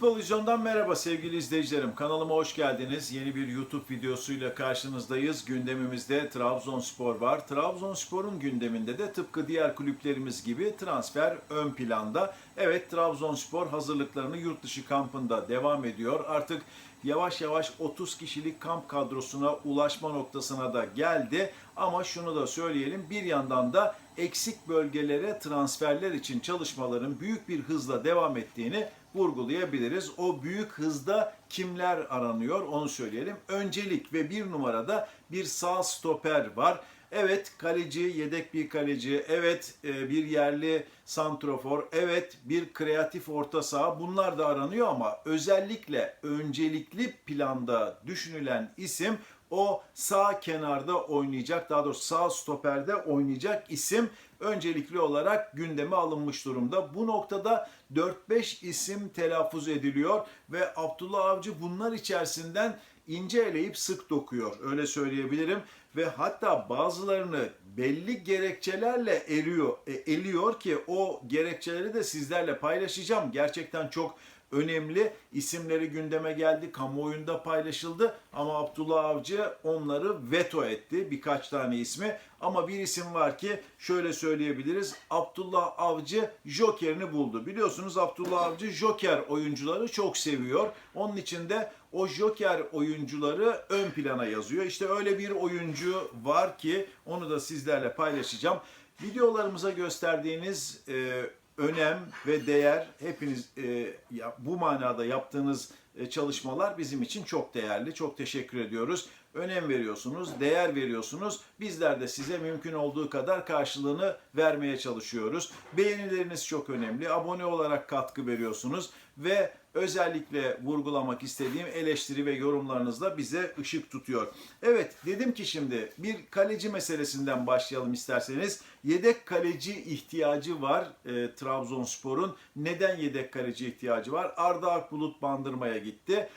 Futbol Vizyon'dan merhaba sevgili izleyicilerim. Kanalıma hoş geldiniz. Yeni bir YouTube videosuyla karşınızdayız. Gündemimizde Trabzonspor var. Trabzonspor'un gündeminde de tıpkı diğer kulüplerimiz gibi transfer ön planda. Evet Trabzonspor hazırlıklarını yurt dışı kampında devam ediyor. Artık yavaş yavaş 30 kişilik kamp kadrosuna ulaşma noktasına da geldi. Ama şunu da söyleyelim bir yandan da eksik bölgelere transferler için çalışmaların büyük bir hızla devam ettiğini vurgulayabiliriz. O büyük hızda kimler aranıyor onu söyleyelim. Öncelik ve bir numarada bir sağ stoper var. Evet kaleci, yedek bir kaleci, evet e, bir yerli santrofor, evet bir kreatif orta saha bunlar da aranıyor ama özellikle öncelikli planda düşünülen isim o sağ kenarda oynayacak, daha doğrusu sağ stoperde oynayacak isim öncelikli olarak gündeme alınmış durumda. Bu noktada 4-5 isim telaffuz ediliyor ve Abdullah Avcı bunlar içerisinden ince eleyip sık dokuyor. Öyle söyleyebilirim ve hatta bazılarını belli gerekçelerle eriyor, e, eliyor ki o gerekçeleri de sizlerle paylaşacağım. Gerçekten çok önemli isimleri gündeme geldi, kamuoyunda paylaşıldı ama Abdullah Avcı onları veto etti birkaç tane ismi. Ama bir isim var ki şöyle söyleyebiliriz. Abdullah Avcı Joker'ini buldu. Biliyorsunuz Abdullah Avcı Joker oyuncuları çok seviyor. Onun için de o Joker oyuncuları ön plana yazıyor. İşte öyle bir oyuncu var ki onu da sizlerle paylaşacağım. Videolarımıza gösterdiğiniz e, önem ve değer hepiniz e, bu manada yaptığınız e, çalışmalar bizim için çok değerli. Çok teşekkür ediyoruz. Önem veriyorsunuz, değer veriyorsunuz. Bizler de size mümkün olduğu kadar karşılığını vermeye çalışıyoruz. Beğenileriniz çok önemli. Abone olarak katkı veriyorsunuz ve özellikle vurgulamak istediğim eleştiri ve yorumlarınızla bize ışık tutuyor. Evet dedim ki şimdi bir kaleci meselesinden başlayalım isterseniz. Yedek kaleci ihtiyacı var e, Trabzonspor'un. Neden yedek kaleci ihtiyacı var? Arda Akbulut bandırmaya gitti.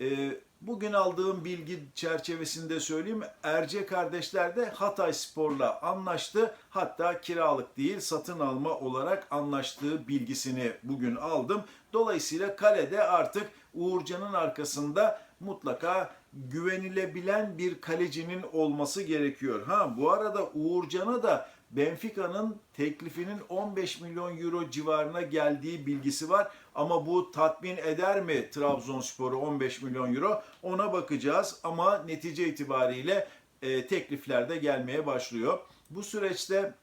E, bugün aldığım bilgi çerçevesinde söyleyeyim. Erce kardeşler de Hatay Spor'la anlaştı. Hatta kiralık değil satın alma olarak anlaştığı bilgisini bugün aldım. Dolayısıyla kalede artık Uğurcan'ın arkasında mutlaka güvenilebilen bir kalecinin olması gerekiyor. Ha bu arada Uğurcan'a da Benfica'nın teklifinin 15 milyon euro civarına geldiği bilgisi var. Ama bu tatmin eder mi Trabzonspor'u 15 milyon euro? Ona bakacağız ama netice itibariyle e, teklifler de gelmeye başlıyor. Bu süreçte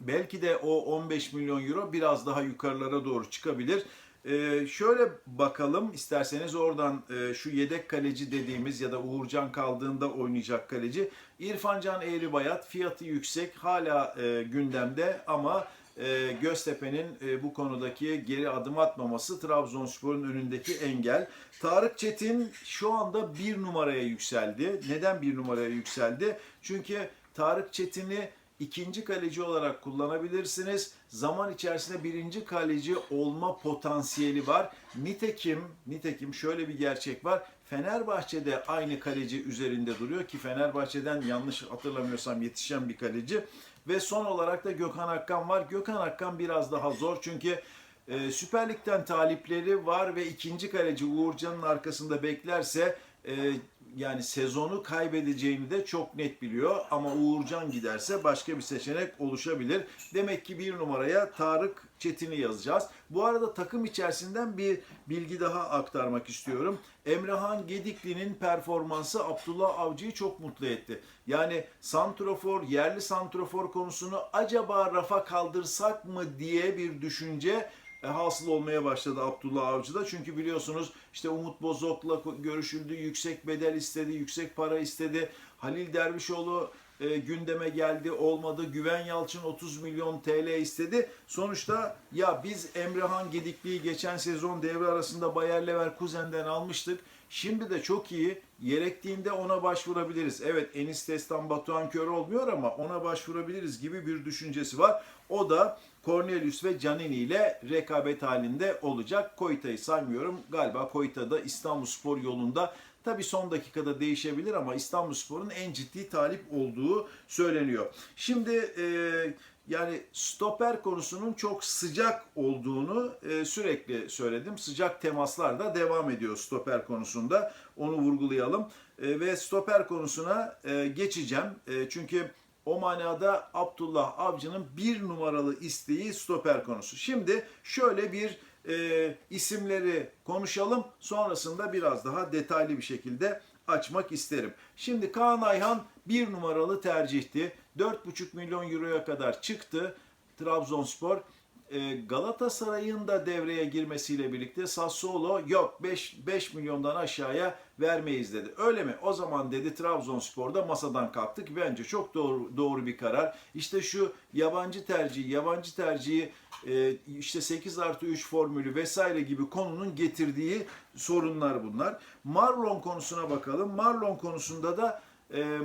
belki de o 15 milyon euro biraz daha yukarılara doğru çıkabilir. Ee, şöyle bakalım isterseniz oradan e, şu yedek kaleci dediğimiz ya da Uğurcan kaldığında oynayacak kaleci İrfancan Eğribayat fiyatı yüksek hala e, gündemde ama e, Göztepe'nin e, bu konudaki geri adım atmaması Trabzonspor'un önündeki engel. Tarık Çetin şu anda bir numaraya yükseldi. Neden bir numaraya yükseldi? Çünkü Tarık Çetin'i ikinci kaleci olarak kullanabilirsiniz. Zaman içerisinde birinci kaleci olma potansiyeli var. Nitekim, nitekim şöyle bir gerçek var. Fenerbahçe'de aynı kaleci üzerinde duruyor ki Fenerbahçe'den yanlış hatırlamıyorsam yetişen bir kaleci. Ve son olarak da Gökhan Akkan var. Gökhan Akkan biraz daha zor çünkü e, Süper Lig'den talipleri var ve ikinci kaleci Uğurcan'ın arkasında beklerse e, yani sezonu kaybedeceğini de çok net biliyor. Ama Uğurcan giderse başka bir seçenek oluşabilir. Demek ki bir numaraya Tarık Çetin'i yazacağız. Bu arada takım içerisinden bir bilgi daha aktarmak istiyorum. Emrehan Gedikli'nin performansı Abdullah Avcı'yı çok mutlu etti. Yani santrofor, yerli santrofor konusunu acaba rafa kaldırsak mı diye bir düşünce e, hasıl olmaya başladı Abdullah Avcı'da. Çünkü biliyorsunuz işte Umut Bozok'la görüşüldü, yüksek bedel istedi, yüksek para istedi. Halil Dervişoğlu e, gündeme geldi, olmadı. Güven Yalçın 30 milyon TL istedi. Sonuçta ya biz Emrehan Gedikli'yi geçen sezon devre arasında Bayer Leverkusen'den almıştık. Şimdi de çok iyi. Gerektiğinde ona başvurabiliriz. Evet Enis Destan Batuhan Kör olmuyor ama ona başvurabiliriz gibi bir düşüncesi var. O da Cornelius ve Canini ile rekabet halinde olacak. Koyta'yı saymıyorum. Galiba Koyta'da İstanbulspor yolunda Tabii son dakikada değişebilir ama İstanbulspor'un en ciddi talip olduğu söyleniyor. Şimdi e, Yani stoper konusunun çok sıcak olduğunu e, sürekli söyledim. Sıcak temaslar da devam ediyor stoper konusunda. Onu vurgulayalım. E, ve stoper konusuna e, geçeceğim. E, çünkü o manada Abdullah Avcı'nın bir numaralı isteği stoper konusu. Şimdi şöyle bir e, isimleri konuşalım. Sonrasında biraz daha detaylı bir şekilde açmak isterim. Şimdi Kaan Ayhan bir numaralı tercihti. 4,5 milyon euroya kadar çıktı Trabzonspor. E, Galatasaray'ın da devreye girmesiyle birlikte Sassuolo yok 5, 5 milyondan aşağıya vermeyiz dedi. Öyle mi? O zaman dedi Trabzonspor'da masadan kalktı ki bence çok doğru doğru bir karar. İşte şu yabancı tercihi, yabancı tercihi e, işte 8 artı 3 formülü vesaire gibi konunun getirdiği sorunlar bunlar. Marlon konusuna bakalım. Marlon konusunda da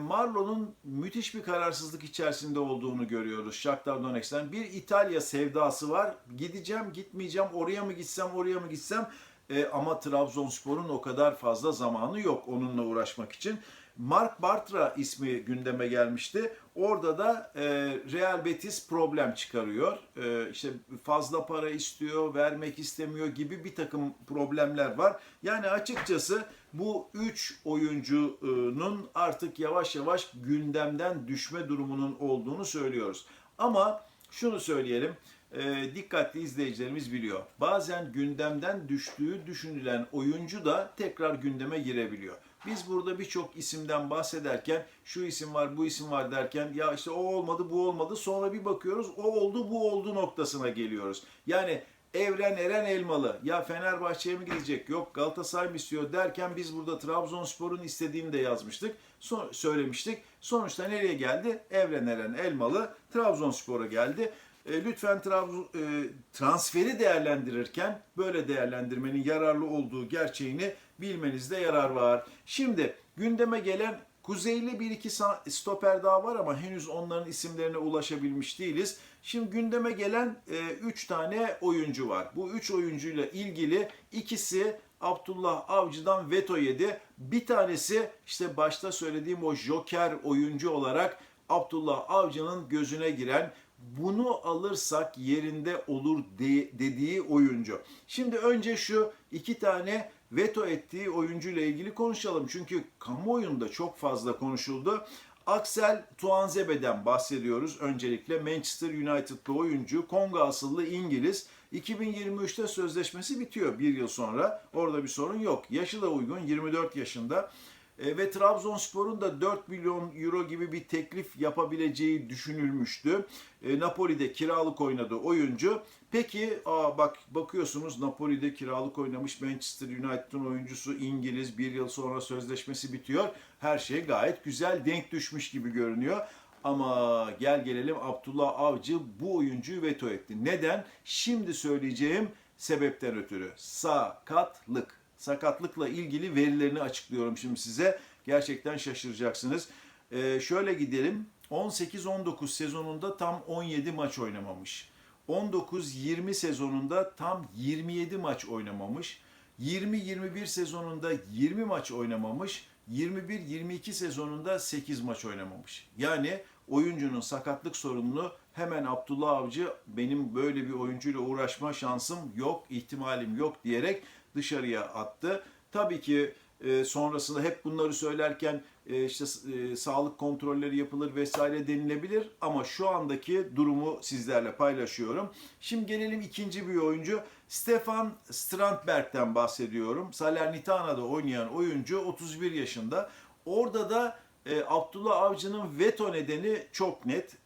Marlon'un müthiş bir kararsızlık içerisinde olduğunu görüyoruz Shakhtar Donetsk'ten. Bir İtalya sevdası var. Gideceğim, gitmeyeceğim, oraya mı gitsem, oraya mı gitsem. E, ama Trabzonspor'un o kadar fazla zamanı yok onunla uğraşmak için. Mark Bartra ismi gündeme gelmişti. Orada da e, Real Betis problem çıkarıyor. E, işte fazla para istiyor, vermek istemiyor gibi bir takım problemler var. Yani açıkçası bu üç oyuncunun artık yavaş yavaş gündemden düşme durumunun olduğunu söylüyoruz. Ama şunu söyleyelim, e, dikkatli izleyicilerimiz biliyor. Bazen gündemden düştüğü düşünülen oyuncu da tekrar gündeme girebiliyor. Biz burada birçok isimden bahsederken şu isim var, bu isim var derken ya işte o olmadı, bu olmadı. Sonra bir bakıyoruz o oldu, bu oldu noktasına geliyoruz. Yani Evren Eren Elmalı ya Fenerbahçe'ye mi gidecek yok Galatasaray mı istiyor derken biz burada Trabzonspor'un istediğini de yazmıştık. Son, söylemiştik. Sonuçta nereye geldi? Evren Eren Elmalı Trabzonspor'a geldi. E, lütfen Trabzon, e, transferi değerlendirirken böyle değerlendirmenin yararlı olduğu gerçeğini bilmenizde yarar var. Şimdi gündeme gelen Kuzeyli bir iki stoper daha var ama henüz onların isimlerine ulaşabilmiş değiliz. Şimdi gündeme gelen 3 e, tane oyuncu var. Bu 3 oyuncuyla ilgili ikisi Abdullah Avcı'dan veto yedi. Bir tanesi işte başta söylediğim o joker oyuncu olarak Abdullah Avcı'nın gözüne giren bunu alırsak yerinde olur de, dediği oyuncu. Şimdi önce şu iki tane veto ettiği oyuncuyla ilgili konuşalım. Çünkü kamuoyunda çok fazla konuşuldu. Axel Tuanzebe'den bahsediyoruz. Öncelikle Manchester United'lı oyuncu, Kongo asıllı İngiliz. 2023'te sözleşmesi bitiyor bir yıl sonra. Orada bir sorun yok. Yaşı da uygun, 24 yaşında. E, ve Trabzonspor'un da 4 milyon euro gibi bir teklif yapabileceği düşünülmüştü. E, Napoli'de kiralık oynadı oyuncu. Peki aa bak bakıyorsunuz Napoli'de kiralık oynamış Manchester United'ın oyuncusu İngiliz bir yıl sonra sözleşmesi bitiyor. Her şey gayet güzel denk düşmüş gibi görünüyor. Ama gel gelelim Abdullah Avcı bu oyuncuyu veto etti. Neden? Şimdi söyleyeceğim sebepten ötürü. Sakatlık sakatlıkla ilgili verilerini açıklıyorum şimdi size. Gerçekten şaşıracaksınız. Ee, şöyle gidelim. 18-19 sezonunda tam 17 maç oynamamış. 19-20 sezonunda tam 27 maç oynamamış. 20-21 sezonunda 20 maç oynamamış. 21-22 sezonunda 8 maç oynamamış. Yani oyuncunun sakatlık sorununu hemen Abdullah Avcı benim böyle bir oyuncuyla uğraşma şansım yok, ihtimalim yok diyerek dışarıya attı. Tabii ki e, sonrasında hep bunları söylerken e, işte e, sağlık kontrolleri yapılır vesaire denilebilir ama şu andaki durumu sizlerle paylaşıyorum. Şimdi gelelim ikinci bir oyuncu. Stefan Strandberg'den bahsediyorum. Salernitana'da oynayan oyuncu 31 yaşında. Orada da e, Abdullah Avcı'nın veto nedeni çok net.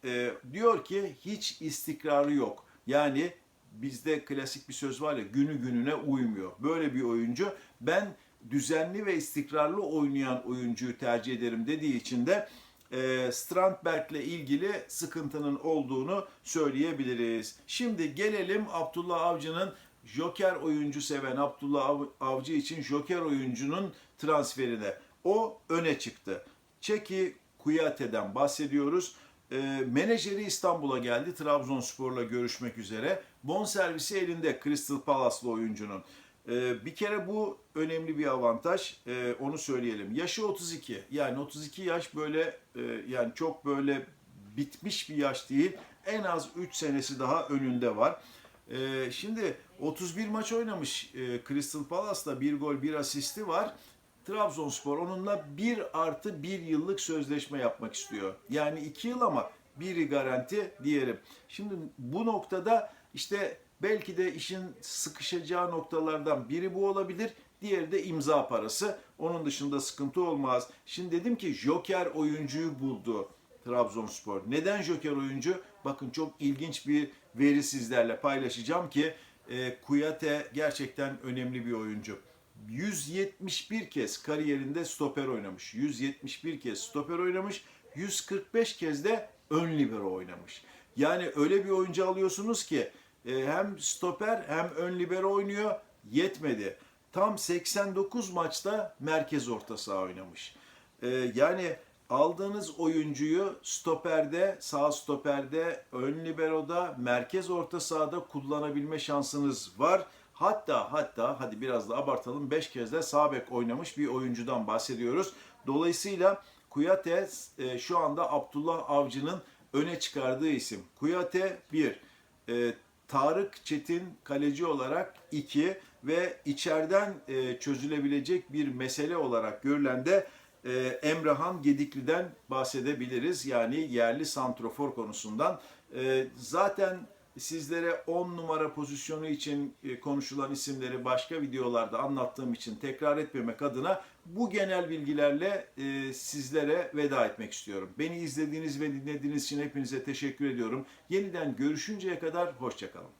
Diyor ki hiç istikrarı yok. Yani bizde klasik bir söz var ya günü gününe uymuyor. Böyle bir oyuncu ben düzenli ve istikrarlı oynayan oyuncuyu tercih ederim dediği için de e, Strandberg'le ilgili sıkıntının olduğunu söyleyebiliriz. Şimdi gelelim Abdullah Avcı'nın Joker oyuncu seven Abdullah Avcı için Joker oyuncunun transferine. O öne çıktı. Çeki Kuyate'den bahsediyoruz. E, menajeri İstanbul'a geldi Trabzonspor'la görüşmek üzere. Bon servisi elinde Crystal Palace'lı oyuncunun. E, bir kere bu önemli bir avantaj. E, onu söyleyelim. Yaşı 32. Yani 32 yaş böyle e, yani çok böyle bitmiş bir yaş değil. en az 3 senesi daha önünde var. Ee, şimdi 31 maç oynamış e, Crystal Palace'da bir gol bir asisti var. Trabzonspor onunla 1 artı 1 yıllık sözleşme yapmak istiyor. Yani 2 yıl ama biri garanti diyelim. Şimdi bu noktada işte belki de işin sıkışacağı noktalardan biri bu olabilir. Diğeri de imza parası. Onun dışında sıkıntı olmaz. Şimdi dedim ki Joker oyuncuyu buldu Trabzonspor. Neden Joker oyuncu? Bakın çok ilginç bir veri sizlerle paylaşacağım ki e, Kuyate gerçekten önemli bir oyuncu. 171 kez kariyerinde stoper oynamış. 171 kez stoper oynamış. 145 kez de ön libero oynamış. Yani öyle bir oyuncu alıyorsunuz ki e, hem stoper hem ön libero oynuyor. Yetmedi. Tam 89 maçta merkez orta saha oynamış. E, yani aldığınız oyuncuyu stoperde, sağ stoperde, ön liberoda, merkez orta sahada kullanabilme şansınız var. Hatta hatta hadi biraz da abartalım 5 kez de sağ bek oynamış bir oyuncudan bahsediyoruz. Dolayısıyla Kuyate e, şu anda Abdullah Avcı'nın öne çıkardığı isim. Kuyate 1, e, Tarık Çetin kaleci olarak 2 ve içeriden e, çözülebilecek bir mesele olarak görülen de e, Emrahan Gedikli'den bahsedebiliriz. Yani yerli santrofor konusundan. E, zaten sizlere 10 numara pozisyonu için e, konuşulan isimleri başka videolarda anlattığım için tekrar etmemek adına bu genel bilgilerle e, sizlere veda etmek istiyorum. Beni izlediğiniz ve dinlediğiniz için hepinize teşekkür ediyorum. Yeniden görüşünceye kadar hoşçakalın.